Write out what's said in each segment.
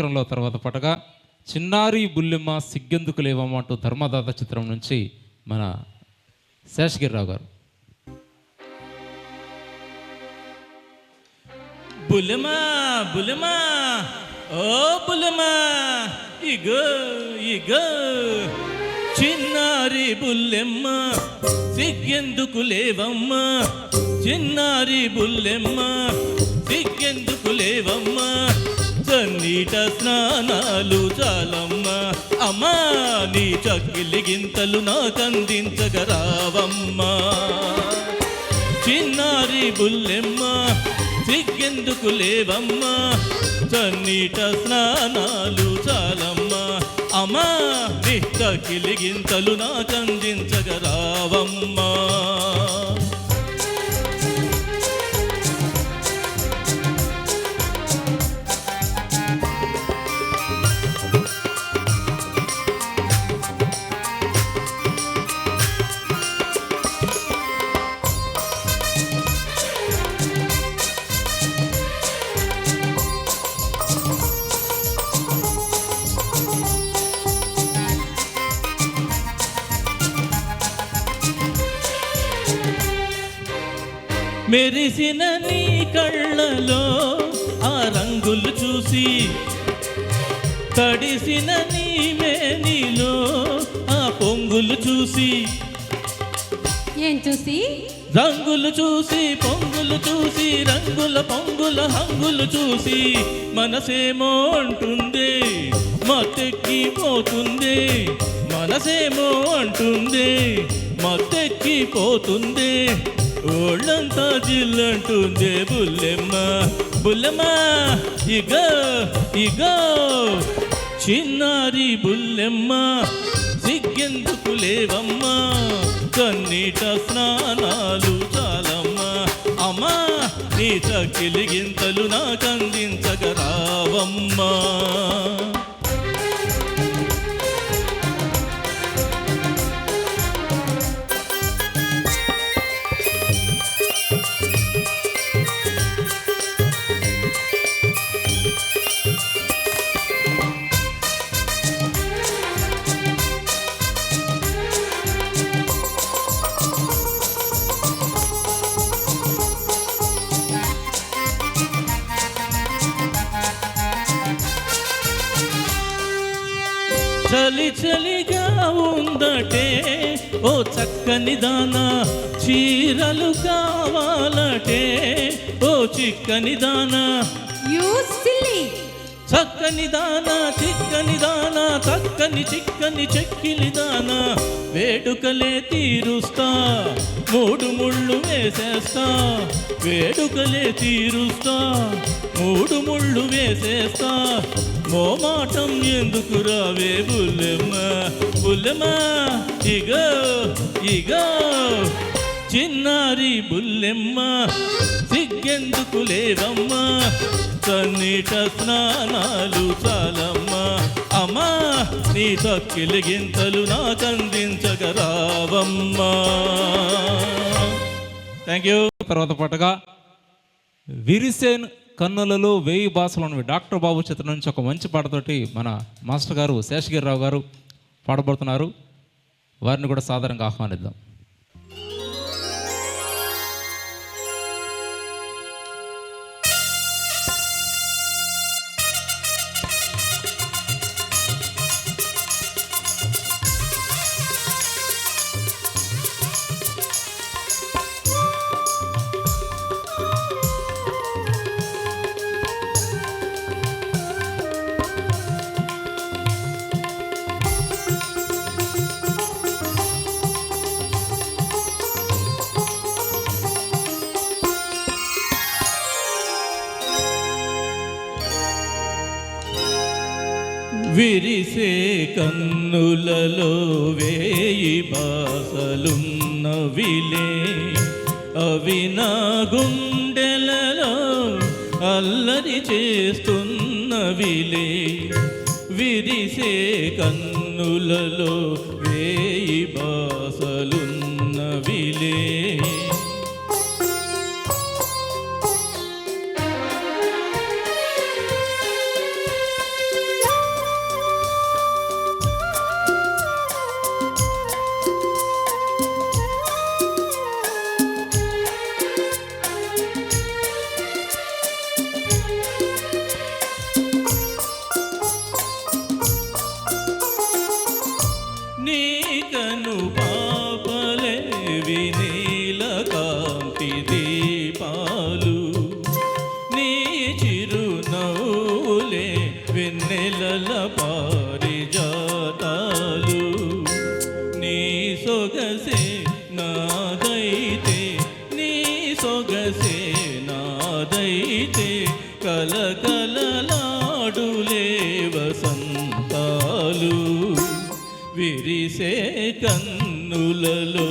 చిత్రంలో తర్వాత పటగా చిన్నారి బుల్లెమ్మ సిగ్గెందుకు లేవమ్మ అంటూ ధర్మదాత చిత్రం నుంచి మన శేషగిరిరావు గారు. బులిమా బులిమా ఓ బులిమా ఇగో ఇగో. చిన్నారి బుల్లెమ్మ సిగ్గెందుకు లేవమ్మ. చిన్నారి బుల్లెమ్మ సిగ్గెందుకు లేవమ్మ. చన్నీట స్నానాలు చాలమ్మ. అమ్మా నీ చక్కిలి గింతలు నాకందించగరావమ్మా చిన్నారి బుల్లెమ్మ సిగ్గెందుకు లేవమ్మా. చన్నీట స్నానాలు చాలమ్మా. అమ్మా నిత్త కిలిగింతలు నాకందించగరావమ్మా మెరిసిన నీ కళ్ళలో ఆ రంగులు చూసి తడిసిన నీ మేనిలో ఆ పొంగులు చూసి. ఏం చూసి? రంగులు చూసి పొంగులు చూసి రంగుల పొంగుల హంగులు చూసి మనసేమో అంటుంది మత్తెక్కిపోతుంది మనసేమో అంటుంది మత్తెక్కిపోతుంది. ఓళ్ళంతా జిల్లంటుంది బుల్లెమ్మ. బుల్లెమ్మ ఇగో ఇగో. చిన్నారి బుల్లెమ్మ సిగ్గెందుకు లేవమ్మా. కన్నీట స్నానాలు చాలమ్మా. అమ్మా నీ చక్కిలి గింతలు నాకందించగరావమ్మా ఓ చక్కని దానా చీరలు కావాలటే. ఓ చిక్కని దానా. చక్కని దానా చిక్కని దానా చక్కని చిక్కని చెక్కిలి దానా. వేడుకలే తీరుస్తా మూడు ముళ్ళు వేసేస్తా. వేడుకలే తీరుస్తా మూడు ముళ్ళు వేసేస్తా. మోమాటం ఎందుకు రావే బుల్లెమ్మ? బుల్లెమ్మ ఇగో ఇగో. చిన్నారి బుల్లెమ్మ సిగ్గెందుకు లేవమ్మా కన్నీట స్నానాలు చాలమ్మా. అమ్మా నీ తక్కిలి గింతలు నాకందించగరావమ్మా థ్యాంక్ యూ తర్వాత పాటగా విరిసేన్ కన్నులలో వేయి భాషలు డాక్టర్ బాబు చిత్రం నుంచి ఒక మంచి పాటతోటి మన మాస్టర్ గారు శేషగిరిరావు గారు పాడబడుతున్నారు. వారిని కూడా సాధారణంగా ఆహ్వానిద్దాం. విరిసే కన్నులలో వేయి బాసలున్నవిలే. అవి నా గుండెలలో అల్లరి చేస్తున్నవిలే. విరిసే కన్నులలో వేయి నాదైతే కలకలలాడులే వసంతాలు విరిసే కన్నులలో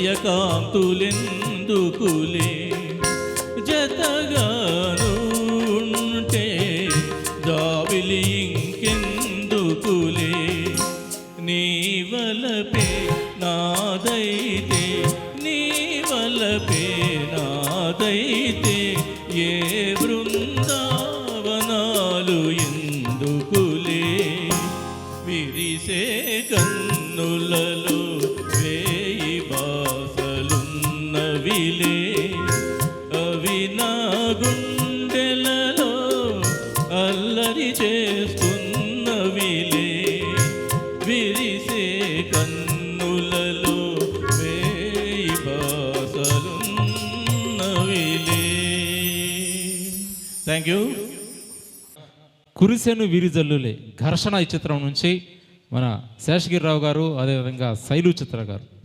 హృదయ కాంతులెందుకులే అల్లరి చేస్తున్న విలే విరిసే కన్నులలో వేయి బాసలున్నవిలే థ్యాంక్ యూ కురిసెను విరిజల్లులే. ఘర్షణ ఈ చిత్రం నుంచి మన శేషగిరిరావు గారు అదేవిధంగా శైలు చిత్ర గారు.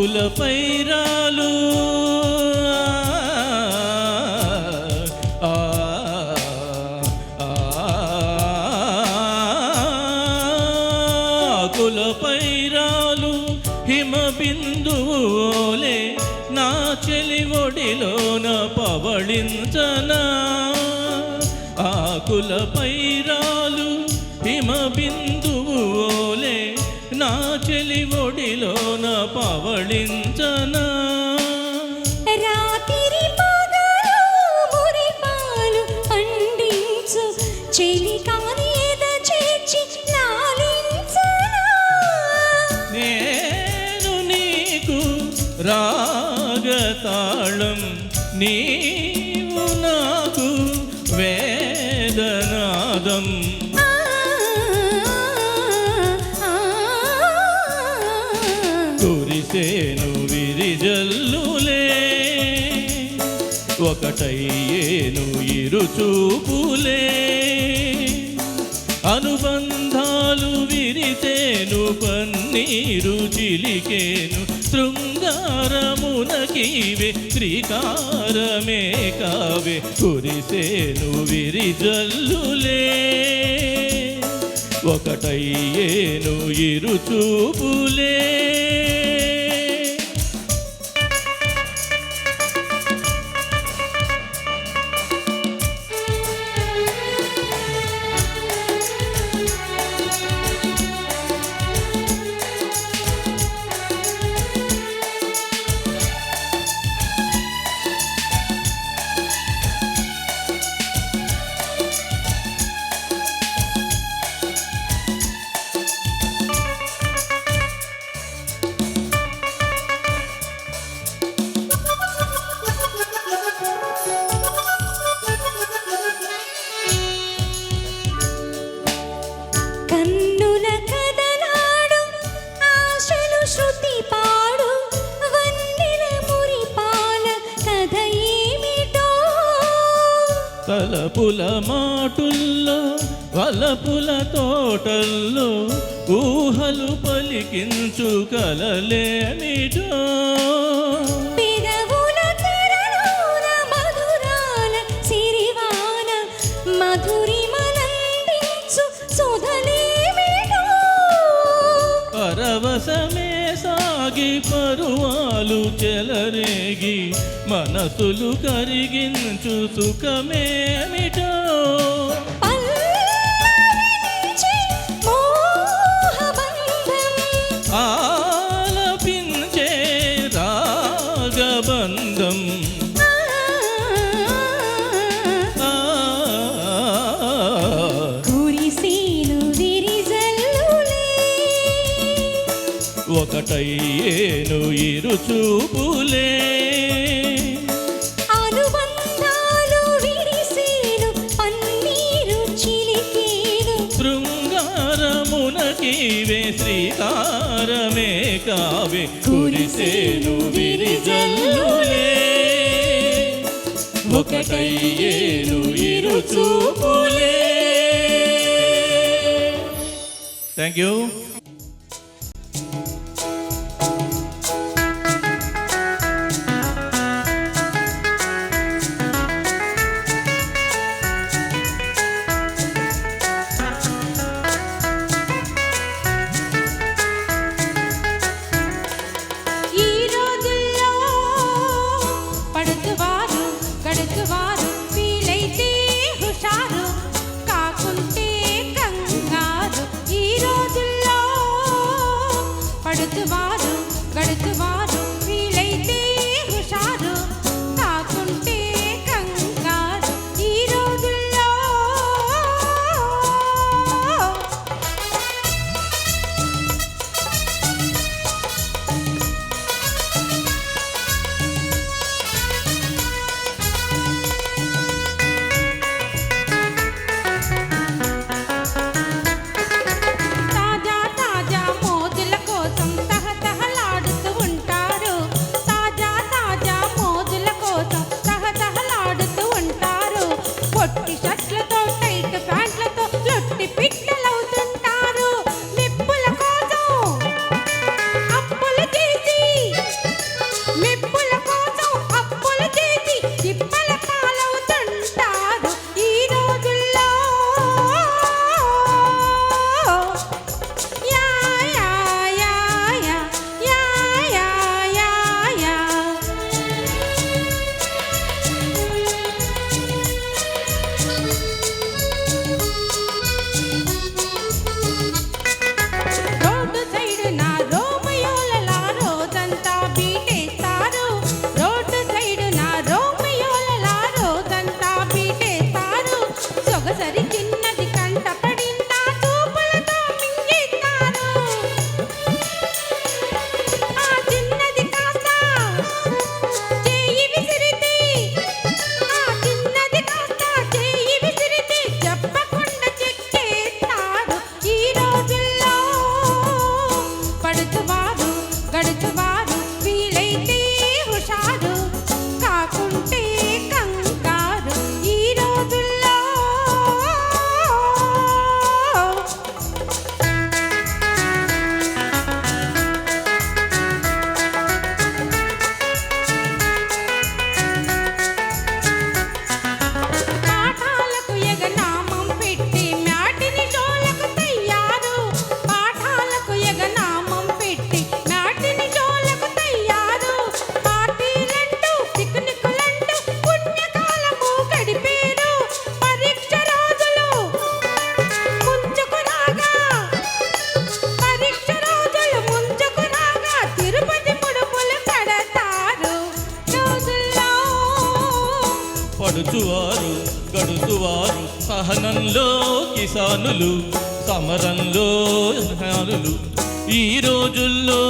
కులపైరాలు వెలి ఒడిలోన పవళించనా. రాత్రి పాలు పండించు. చెలి నేను నీకు రాగతాళం నీవు నాకు వేదనాదం. తయ్యేను ఇరుచూపులే. అనుబంధాలు విరితేను పన్నీరు చిలికేను శృంగారమునకివే శ్రీకారమే కావే కురిసేను విరిజల్లులే. ఒకటయ్యేను ఇరుచూపులే. తలపుల మాటుల్లో వలపుల తోటల్లో ఊహలు పలికించు కలలేమిటో. పరవశమే సాగి పరువాలు చెలరేగి మనసులు కరిగించు సుఖమేమిటో. ఒకటయ్యేను ఇరు చూపులే. శ్రీకారమే కావే. కురిసేను విరిజల్లులే. ఒకటయ్యేను ఇరు చూపులే. థ్యాంక్ యూ రోజుల్లో.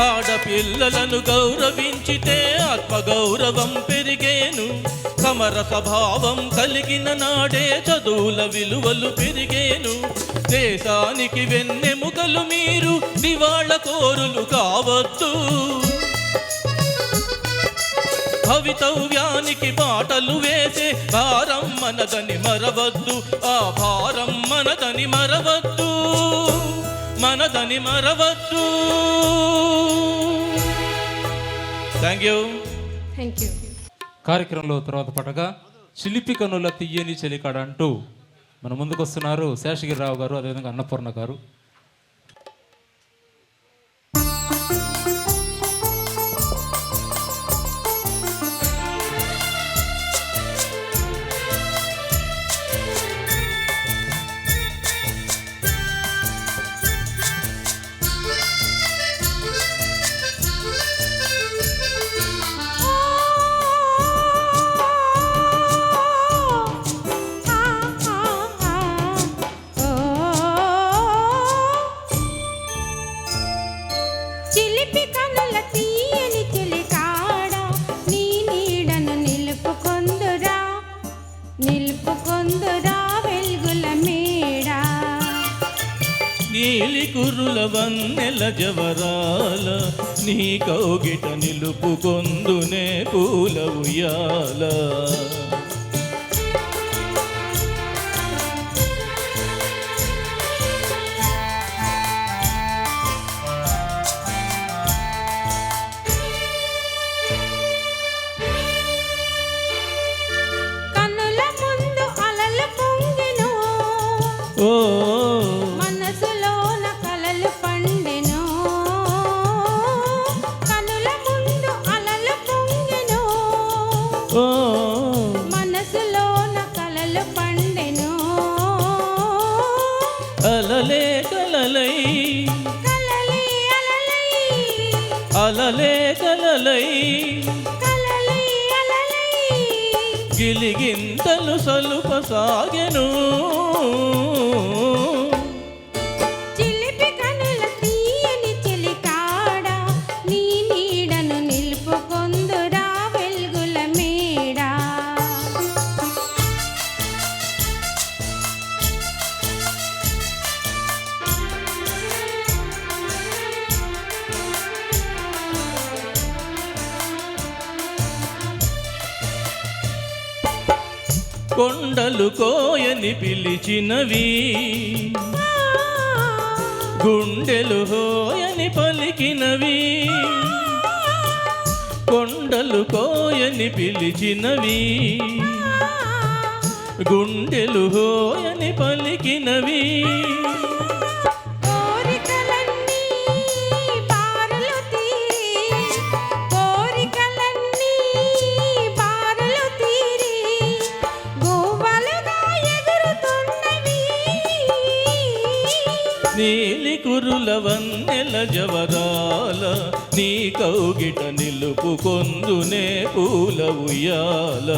ఆడపిల్లలను గౌరవించితే ఆత్మగౌరవం పెరిగేను. సమర స్వభావం కలిగిన నాడే చదువుల విలువలు పెరిగేను. దేశానికి వెన్నెముకలు మీరు దివాళ కోరులు కావద్దు. భవితవ్యానికి పాటలు వేసే భారం మనదని మరవద్దు. ఆ భారం మనదని మరవద్దు. మనదని మరవద్దు. థ్యాంక్ యూ థ్యాంక్ యూ కార్యక్రమంలో తర్వాత పడగా చిలిపి కనుల తీయని చెలికాడ అంటూ మన ముందుకు వస్తున్నారు శేషగిరిరావు గారు అదేవిధంగా అన్నపూర్ణ గారు. నిలుపుకొందురా వెల్గుల మేడ నీలి కురుల వన్నెల జవరాల నీ కౌగిట నిలుపుకొందునే పూల ఉయ్యాల. అలలే కలలై. అలలై. కలలై. గిలిగింతలు సలుప కోయని పిలిచినవి. గుండెలు హోయని పలికినవి. కొండలు కోయని పిలిచినవి. గుండెలు హోయని పలికినవి. నీలి జవరాల నీ కౌగిట నిలుపుకొందునే పూల ఉయ్యాల.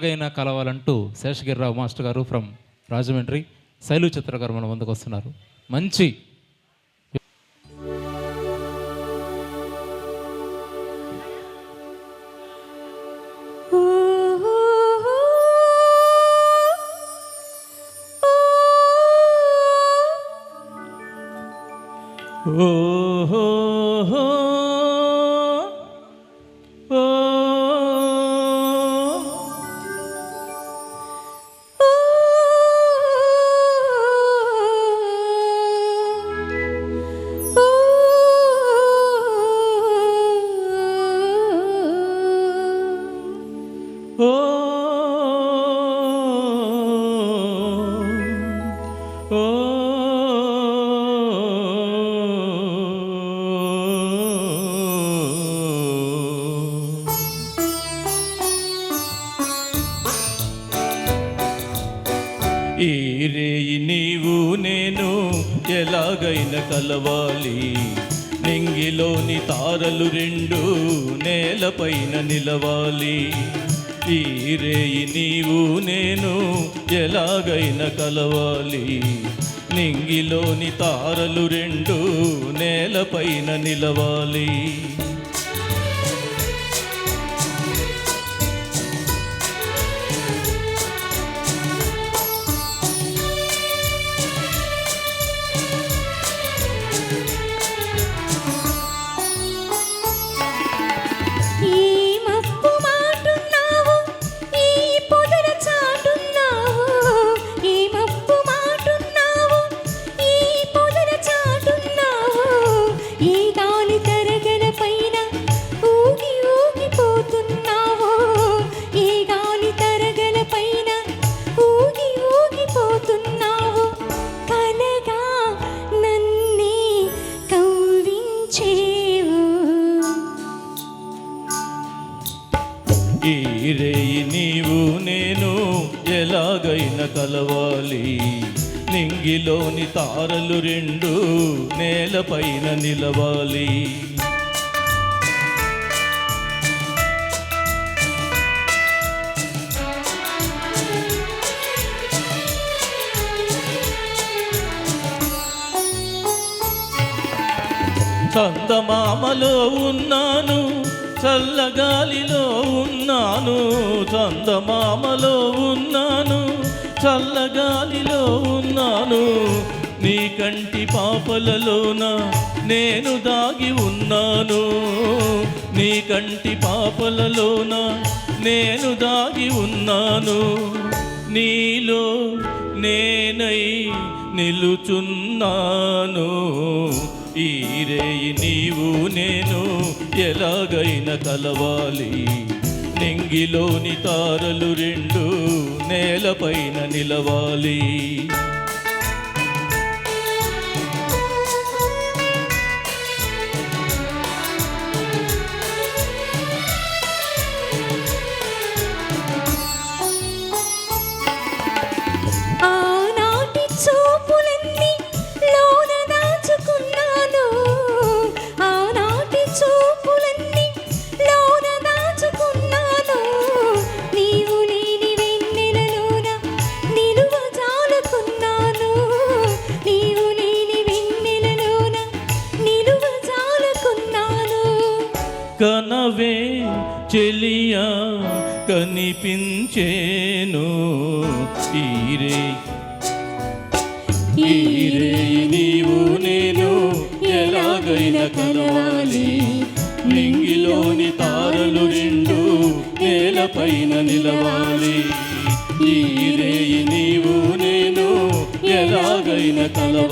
ఎలాగైనా కలవాలంటూ శేషగిరిరావు మాస్టర్ గారు ఫ్రమ్ రాజమండ్రి శైలు చిత్ర గారు మన ముందుకు వస్తున్నారు మంచి ఎలాగైనా నింగిలోని తారలు రెండు నేలపైన నిలవాలి. కలవాలి. నింగిలోని తారలు రెండు నేలపైన నిలవాలి. చందమామలో ఉన్నాను చల్లగాలిలో ఉన్నాను. చందమామలో ఉన్నాను చల్లగాలిలో ఉన్నాను. నీ కంటి పాపలలోన నేను దాగి ఉన్నాను. నీ కంటి పాపలలోన నేను దాగి ఉన్నాను. నీలో నేనై నిలుచున్నాను. ఈ నీవు నేను ఎలాగైనా కలవాలి. అంగిలోని తారలు రెండు నేలపైన నిలవాలి. చెలియా కనిపించేను. ఈరే ఈరే నీవు నేను ఎలాగైనా కలవాలి. నింగిలోని తారలు రెండు నేలపైన నిలవాలి. ఈరే నీవు నేను ఎలాగైనా కలవాలి.